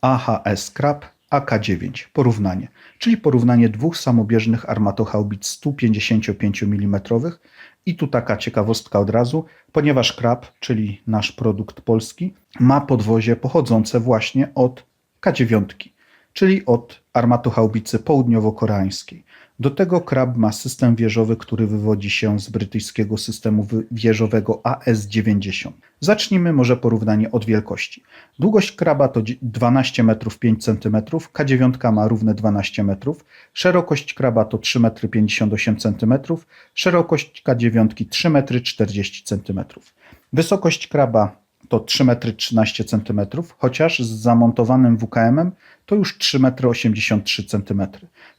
AHS Krab AK-9. Porównanie, czyli porównanie dwóch samobieżnych armatochaubic 155 mm. I tu taka ciekawostka od razu, ponieważ Krab, czyli nasz produkt polski, ma podwozie pochodzące właśnie od K9, czyli od armatochaubicy południowo-koreańskiej. Do tego Krab ma system wieżowy, który wywodzi się z brytyjskiego systemu wieżowego AS-90. Zacznijmy może porównanie od wielkości. Długość Kraba to dzie- 12 metrów 5 cm, K9 ma równe 12 metrów, szerokość Kraba to 3,58 cm, szerokość K9 3 metry 40 cm. Wysokość Kraba to 3,13 cm, chociaż z zamontowanym WKM-em to już 3,83 m.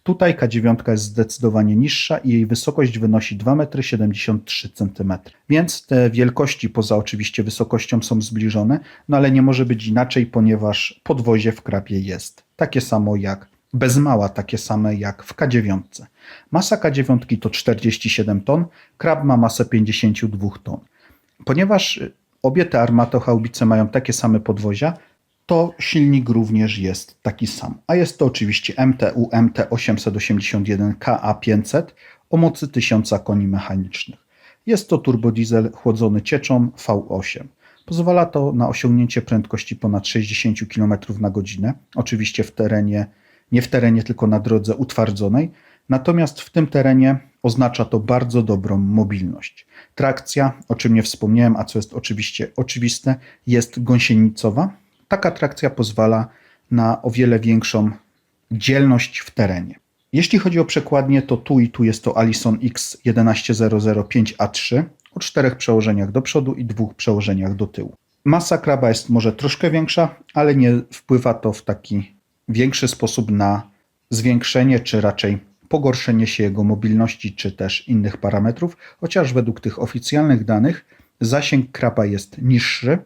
Tutaj K9 jest zdecydowanie niższa i jej wysokość wynosi 2,73 m. Więc te wielkości poza oczywiście wysokością są zbliżone, no ale nie może być inaczej, ponieważ podwozie w krabie jest takie samo jak bez mała takie same jak w K9. Masa K9 to 47 ton, krab ma masę 52 ton. Ponieważ obie te armatochaubice mają takie same podwozia, to silnik również jest taki sam. A jest to oczywiście MTU MT881 KA500 o mocy 1000 koni mechanicznych. Jest to turbodiesel chłodzony cieczą V8. Pozwala to na osiągnięcie prędkości ponad 60 km na godzinę, oczywiście w terenie, nie w terenie, tylko na drodze utwardzonej. Natomiast w tym terenie oznacza to bardzo dobrą mobilność. Trakcja, o czym nie wspomniałem, a co jest oczywiście oczywiste, jest gąsienicowa. Taka trakcja pozwala na o wiele większą dzielność w terenie. Jeśli chodzi o przekładnię, to tu i tu jest to Allison X11005A3 o czterech przełożeniach do przodu i dwóch przełożeniach do tyłu. Masa kraba jest może troszkę większa, ale nie wpływa to w taki większy sposób na zwiększenie, czy raczej pogorszenie się jego mobilności, czy też innych parametrów, chociaż według tych oficjalnych danych zasięg kraba jest niższy,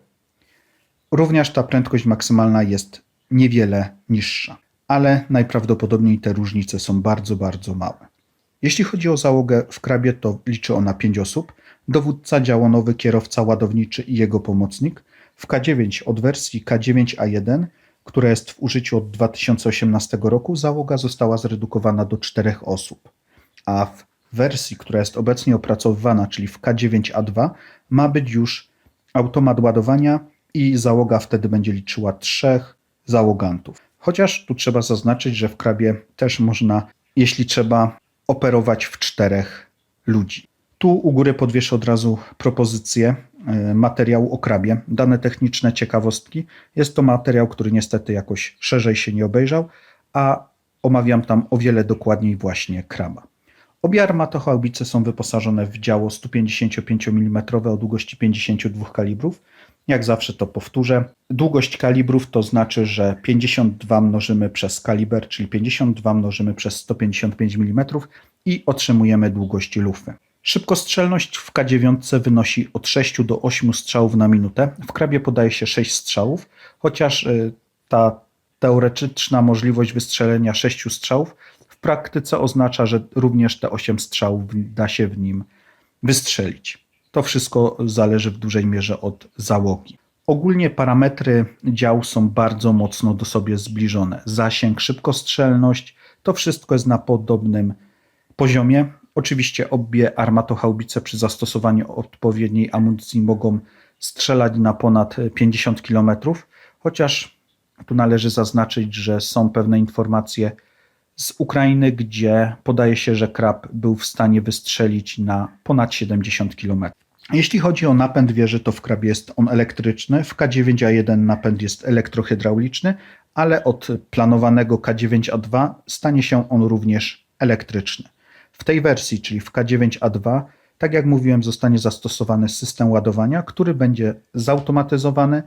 również ta prędkość maksymalna jest niewiele niższa, ale najprawdopodobniej te różnice są bardzo, bardzo małe. Jeśli chodzi o załogę w krabie, to liczy ona 5 osób, dowódca działonowy, kierowca ładowniczy i jego pomocnik. W K9 od wersji K9A1, która jest w użyciu od 2018 roku, załoga została zredukowana do 4 osób, a w wersji, która jest obecnie opracowywana, czyli w K9A2, ma być już automat ładowania i załoga wtedy będzie liczyła trzech załogantów. Chociaż tu trzeba zaznaczyć, że w krabie też można, jeśli trzeba, operować w czterech ludzi. Tu u góry podwieszę od razu propozycję materiału o krabie. Dane techniczne, ciekawostki. Jest to materiał, który niestety jakoś szerzej się nie obejrzał, a omawiam tam o wiele dokładniej właśnie kraba. Obie armatochaubice są wyposażone w działo 155 mm o długości 52 kalibrów. Jak zawsze to powtórzę. Długość kalibrów to znaczy, że 52 mnożymy przez kaliber, czyli 52 mnożymy przez 155 mm i otrzymujemy długość lufy. Szybkostrzelność w K9 wynosi od 6 do 8 strzałów na minutę. W krabie podaje się 6 strzałów, chociaż y, ta teoretyczna możliwość wystrzelenia 6 strzałów w praktyce oznacza, że również te 8 strzałów da się w nim wystrzelić. To wszystko zależy w dużej mierze od załogi. Ogólnie parametry dział są bardzo mocno do sobie zbliżone. Zasięg, szybkostrzelność, to wszystko jest na podobnym poziomie. Oczywiście obie armatochaubice przy zastosowaniu odpowiedniej amunicji mogą strzelać na ponad 50 km, chociaż tu należy zaznaczyć, że są pewne informacje z Ukrainy, gdzie podaje się, że krab był w stanie wystrzelić na ponad 70 km. Jeśli chodzi o napęd wieży, to w krabie jest on elektryczny, w K9A1 napęd jest elektrohydrauliczny, ale od planowanego K9A2 stanie się on również elektryczny. W tej wersji, czyli w K9A2, tak jak mówiłem, zostanie zastosowany system ładowania, który będzie zautomatyzowany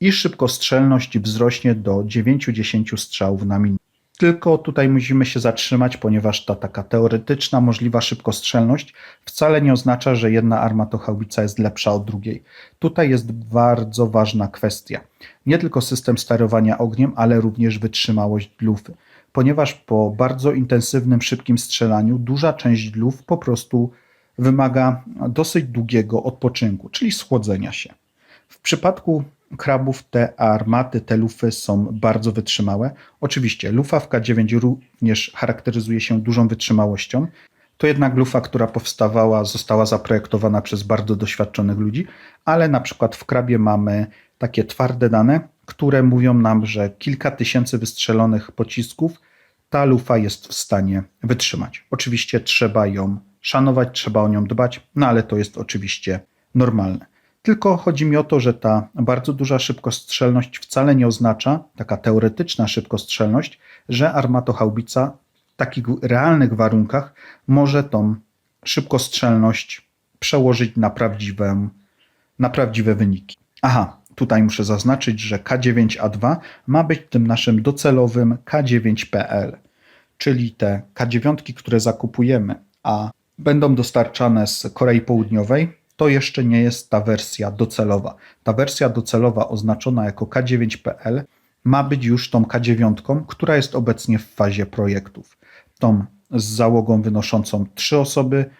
i szybkostrzelność wzrośnie do 9-10 strzałów na minutę. Tylko tutaj musimy się zatrzymać, ponieważ ta taka teoretyczna możliwa szybkostrzelność wcale nie oznacza, że jedna armatochaubica jest lepsza od drugiej. Tutaj jest bardzo ważna kwestia. Nie tylko system sterowania ogniem, ale również wytrzymałość lufy. Ponieważ po bardzo intensywnym, szybkim strzelaniu duża część luf po prostu wymaga dosyć długiego odpoczynku, czyli schłodzenia się. W przypadku krabów te armaty, te lufy są bardzo wytrzymałe. Oczywiście lufa w K9 również charakteryzuje się dużą wytrzymałością. To jednak lufa, która powstawała, została zaprojektowana przez bardzo doświadczonych ludzi, ale na przykład w krabie mamy takie twarde dane, które mówią nam, że kilka tysięcy wystrzelonych pocisków ta lufa jest w stanie wytrzymać. Oczywiście trzeba ją szanować, trzeba o nią dbać, no ale to jest oczywiście normalne. Tylko chodzi mi o to, że ta bardzo duża szybkostrzelność wcale nie oznacza, taka teoretyczna szybkostrzelność, że armatochaubica takich realnych warunkach może tą szybkostrzelność przełożyć na prawdziwe, na prawdziwe wyniki. Aha, tutaj muszę zaznaczyć, że K9A2 ma być tym naszym docelowym K9PL, czyli te K9, które zakupujemy, a będą dostarczane z Korei Południowej, to jeszcze nie jest ta wersja docelowa. Ta wersja docelowa oznaczona jako K9PL ma być już tą K9, która jest obecnie w fazie projektów. Tą z załogą wynoszącą trzy osoby,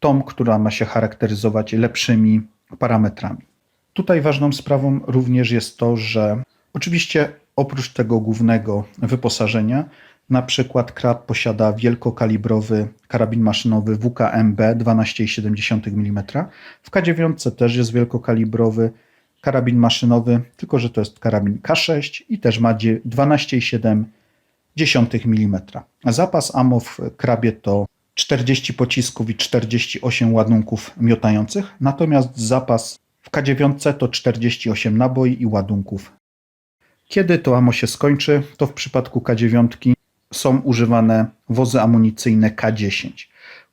tą, która ma się charakteryzować lepszymi parametrami. Tutaj ważną sprawą również jest to, że oczywiście oprócz tego głównego wyposażenia, na przykład Krab posiada wielkokalibrowy karabin maszynowy WKMB 12,7 mm. W K9 też jest wielkokalibrowy karabin maszynowy, tylko że to jest karabin K6 i też ma 12,7 mm. Zapas AMO w Krabie to 40 pocisków i 48 ładunków miotających, natomiast zapas w K9 to 48 naboi i ładunków. Kiedy to AMO się skończy, to w przypadku K9 są używane wozy amunicyjne K10,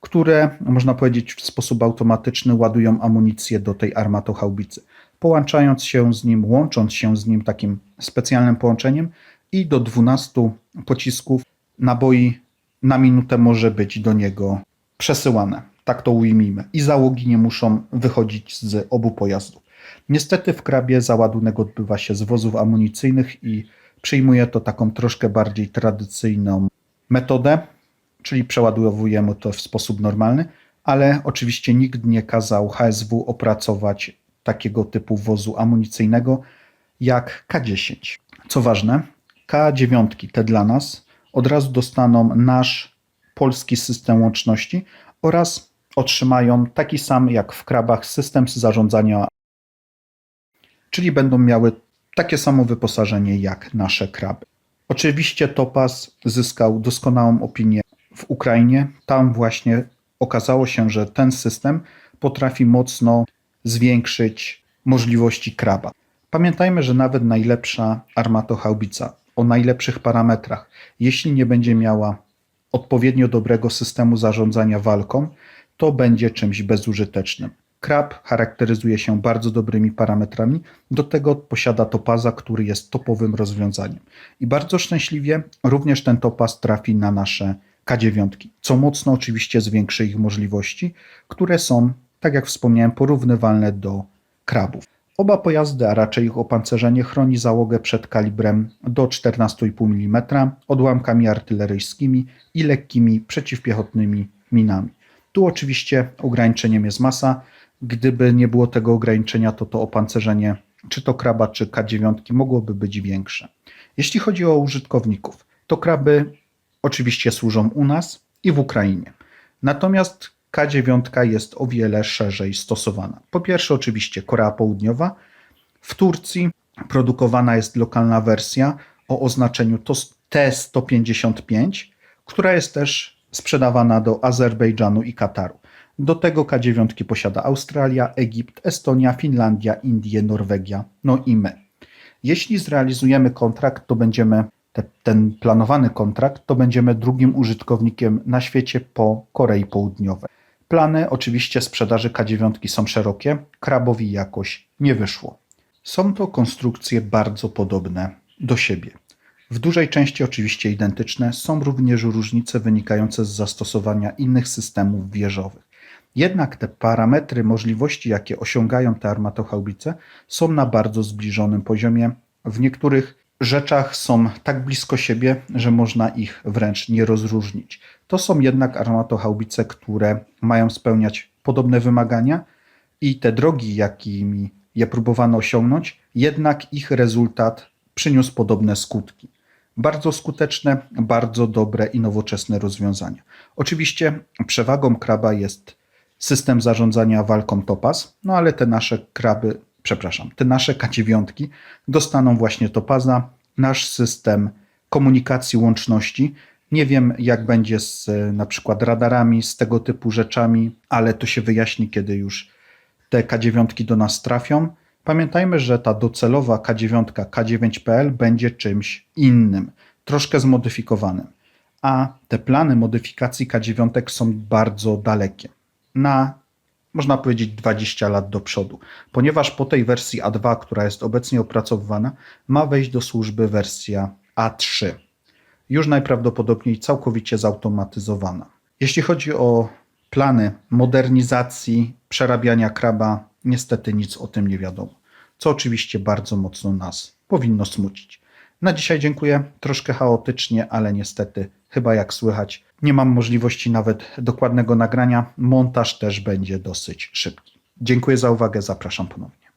które można powiedzieć w sposób automatyczny ładują amunicję do tej armatochaubicy, połączając się z nim, łącząc się z nim takim specjalnym połączeniem i do 12 pocisków naboi na minutę może być do niego przesyłane. Tak to ujmijmy. I załogi nie muszą wychodzić z obu pojazdów. Niestety w krabie załadunek odbywa się z wozów amunicyjnych i przyjmuje to taką troszkę bardziej tradycyjną metodę, czyli przeładowujemy to w sposób normalny, ale oczywiście nikt nie kazał HSW opracować takiego typu wozu amunicyjnego jak K10. Co ważne, K9 te dla nas od razu dostaną nasz polski system łączności oraz otrzymają taki sam jak w krabach system zarządzania, czyli będą miały takie samo wyposażenie jak nasze kraby. Oczywiście Topaz zyskał doskonałą opinię w Ukrainie. Tam właśnie okazało się, że ten system potrafi mocno zwiększyć możliwości kraba. Pamiętajmy, że nawet najlepsza armatochaubica o najlepszych parametrach, jeśli nie będzie miała odpowiednio dobrego systemu zarządzania walką, to będzie czymś bezużytecznym. Krab charakteryzuje się bardzo dobrymi parametrami, do tego posiada topaza, który jest topowym rozwiązaniem. I bardzo szczęśliwie również ten topaz trafi na nasze K9, co mocno oczywiście zwiększy ich możliwości, które są, tak jak wspomniałem, porównywalne do krabów. Oba pojazdy, a raczej ich opancerzenie, chroni załogę przed kalibrem do 14,5 mm, odłamkami artyleryjskimi i lekkimi przeciwpiechotnymi minami. Tu oczywiście ograniczeniem jest masa, Gdyby nie było tego ograniczenia, to to opancerzenie, czy to kraba, czy K9, mogłoby być większe. Jeśli chodzi o użytkowników, to kraby oczywiście służą u nas i w Ukrainie. Natomiast K9 jest o wiele szerzej stosowana. Po pierwsze, oczywiście Korea Południowa. W Turcji produkowana jest lokalna wersja o oznaczeniu T155, która jest też sprzedawana do Azerbejdżanu i Kataru. Do tego K9 posiada Australia, Egipt, Estonia, Finlandia, Indie, Norwegia, no i my. Jeśli zrealizujemy kontrakt, to będziemy ten planowany kontrakt, to będziemy drugim użytkownikiem na świecie po Korei Południowej. Plany oczywiście sprzedaży K9 są szerokie, krabowi jakoś nie wyszło. Są to konstrukcje bardzo podobne do siebie. W dużej części oczywiście identyczne, są również różnice wynikające z zastosowania innych systemów wieżowych. Jednak te parametry możliwości, jakie osiągają te armatochaubice, są na bardzo zbliżonym poziomie. W niektórych rzeczach są tak blisko siebie, że można ich wręcz nie rozróżnić. To są jednak armatochaubice, które mają spełniać podobne wymagania i te drogi, jakimi je próbowano osiągnąć, jednak ich rezultat przyniósł podobne skutki. Bardzo skuteczne, bardzo dobre i nowoczesne rozwiązania. Oczywiście przewagą kraba jest system zarządzania walką Topaz, no ale te nasze kraby, przepraszam, te nasze K9 dostaną właśnie Topaza, nasz system komunikacji, łączności. Nie wiem, jak będzie z e, na przykład radarami, z tego typu rzeczami, ale to się wyjaśni, kiedy już te K9 do nas trafią. Pamiętajmy, że ta docelowa K9, K9PL będzie czymś innym, troszkę zmodyfikowanym. A te plany modyfikacji K9 są bardzo dalekie. Na, można powiedzieć, 20 lat do przodu, ponieważ po tej wersji A2, która jest obecnie opracowywana, ma wejść do służby wersja A3 już najprawdopodobniej całkowicie zautomatyzowana. Jeśli chodzi o plany modernizacji, przerabiania kraba, niestety nic o tym nie wiadomo, co oczywiście bardzo mocno nas powinno smucić. Na dzisiaj dziękuję. Troszkę chaotycznie, ale niestety, chyba jak słychać, nie mam możliwości nawet dokładnego nagrania. Montaż też będzie dosyć szybki. Dziękuję za uwagę, zapraszam ponownie.